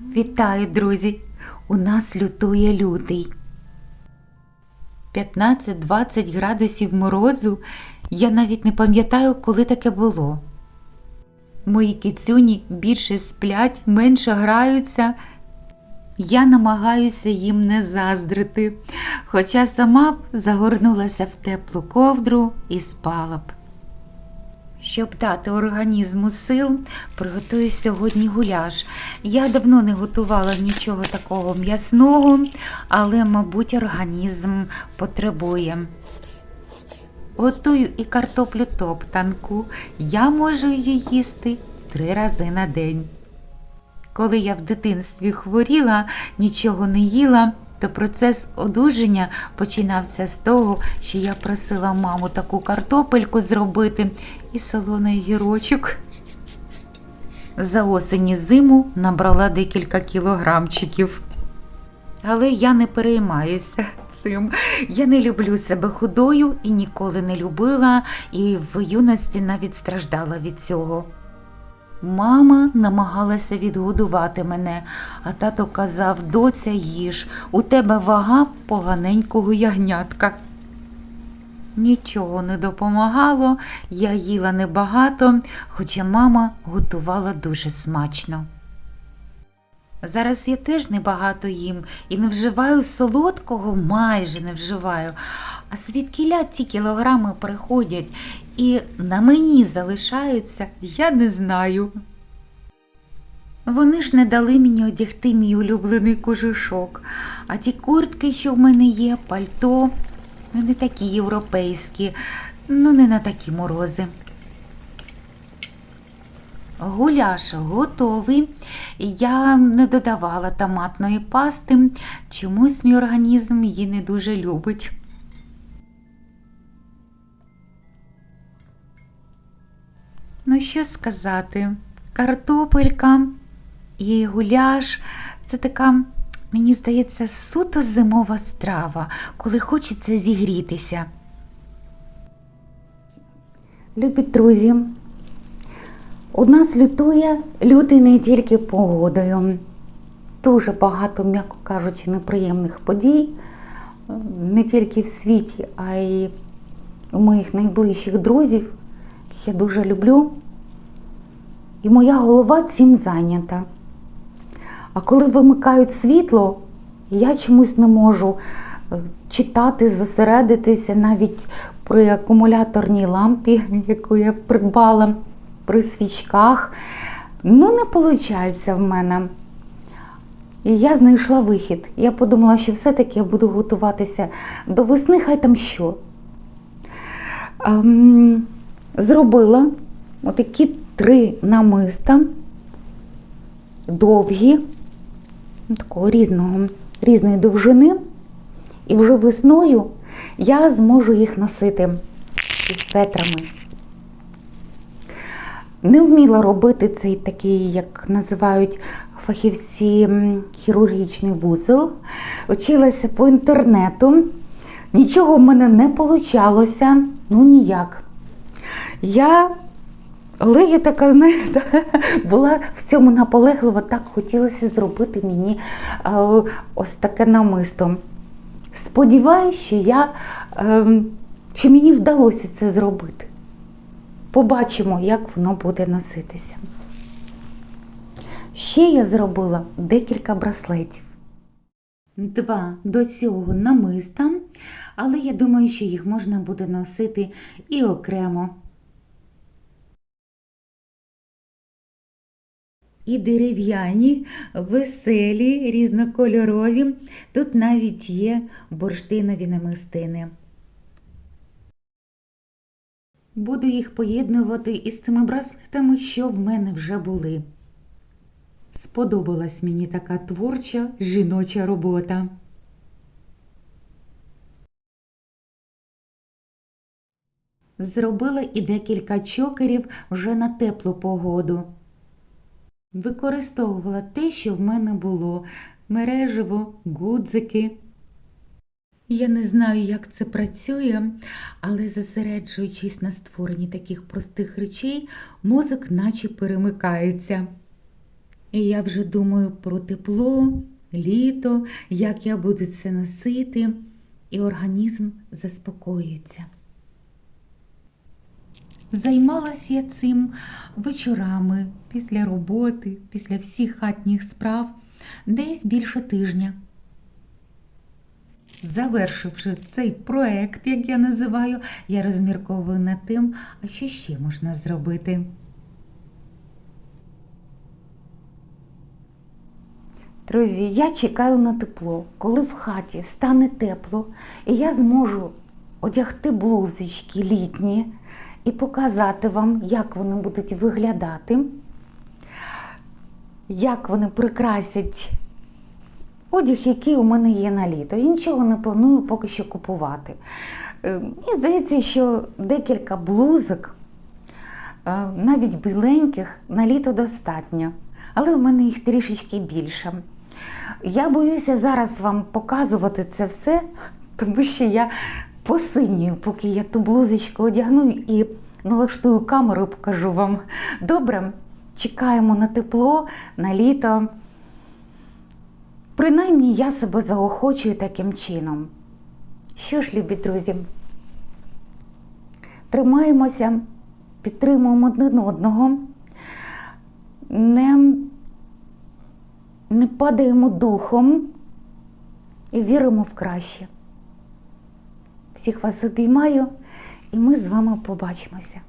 Вітаю, друзі! У нас лютує лютий. 15-20 градусів морозу. Я навіть не пам'ятаю, коли таке було. Мої кицюні більше сплять, менше граються. Я намагаюся їм не заздрити, хоча сама б загорнулася в теплу ковдру і спала б. Щоб дати організму сил, приготую сьогодні гуляш. Я давно не готувала нічого такого м'ясного, але, мабуть, організм потребує. Готую і картоплю топтанку. Я можу її їсти три рази на день. Коли я в дитинстві хворіла, нічого не їла, то процес одужання починався з того, що я просила маму таку картопельку зробити і солоний гірочок. За осень і зиму набрала декілька кілограмчиків. Але я не переймаюся цим. Я не люблю себе худою і ніколи не любила, і в юності навіть страждала від цього. Мама намагалася відгодувати мене, а тато казав: доця їж, у тебе вага поганенького ягнятка. Нічого не допомагало, я їла небагато, хоча мама готувала дуже смачно. Зараз я теж небагато їм і не вживаю солодкого, майже не вживаю. А звідкіля ті кілограми приходять і на мені залишаються, я не знаю. Вони ж не дали мені одягти мій улюблений кожушок, а ті куртки, що в мене є, пальто, не такі європейські, ну не на такі морози. Гуляш готовий. Я не додавала томатної пасти, чомусь мій організм її не дуже любить. Ну, що сказати, картопелька і гуляш це така, мені здається, суто зимова страва, коли хочеться зігрітися. Любі друзі, у нас лютує лютий не тільки погодою. Дуже багато, м'яко кажучи, неприємних подій не тільки в світі, а й у моїх найближчих друзів, яких я дуже люблю. І моя голова цим зайнята. А коли вимикають світло, я чомусь не можу е, читати, зосередитися навіть при акумуляторній лампі, яку я придбала при свічках. Ну, не виходить в мене. І я знайшла вихід. Я подумала, що все-таки я буду готуватися до весни, хай там що. Ем, зробила отакі три намиста, довгі, такого різного, різної довжини. І вже весною я зможу їх носити із светрами. Не вміла робити цей такий, як називають фахівці, хірургічний вузол. Училася по інтернету. Нічого в мене не получалося, ну ніяк. Я, але я така, знаєте, була в цьому наполеглива, так хотілося зробити мені е, ось таке намисто. Сподіваюсь, що я, е, що мені вдалося це зробити. Побачимо, як воно буде носитися. Ще я зробила декілька браслетів. Два до цього намиста, але я думаю, що їх можна буде носити і окремо. І дерев'яні, веселі, різнокольорові. Тут навіть є бурштинові намистини. Буду їх поєднувати із тими браслетами, що в мене вже були. Сподобалась мені така творча жіноча робота. Зробила і декілька чокерів вже на теплу погоду. Використовувала те, що в мене було мережево, гудзики. Я не знаю, як це працює, але зосереджуючись на створенні таких простих речей, мозок наче перемикається. І я вже думаю про тепло, літо, як я буду це носити, і організм заспокоюється. Займалась я цим вечорами після роботи, після всіх хатніх справ, десь більше тижня. Завершивши цей проект, як я називаю, я розмірковую над тим, а що ще можна зробити. Друзі, я чекаю на тепло, коли в хаті стане тепло, і я зможу одягти блузочки літні і показати вам, як вони будуть виглядати, як вони прикрасять одяг, який у мене є на літо. Я нічого не планую поки що купувати. Мені здається, що декілька блузок, е, навіть біленьких, на літо достатньо, але в мене їх трішечки більше. Я боюся зараз вам показувати це все, тому що я посинюю, поки я ту блузочку одягну і налаштую камеру покажу вам. Добре, чекаємо на тепло, на літо. Принаймні я себе заохочую таким чином. Що ж, любі друзі, тримаємося, підтримуємо один одного, не, не падаємо духом і віримо в краще. Всіх вас обіймаю, і ми з вами побачимося.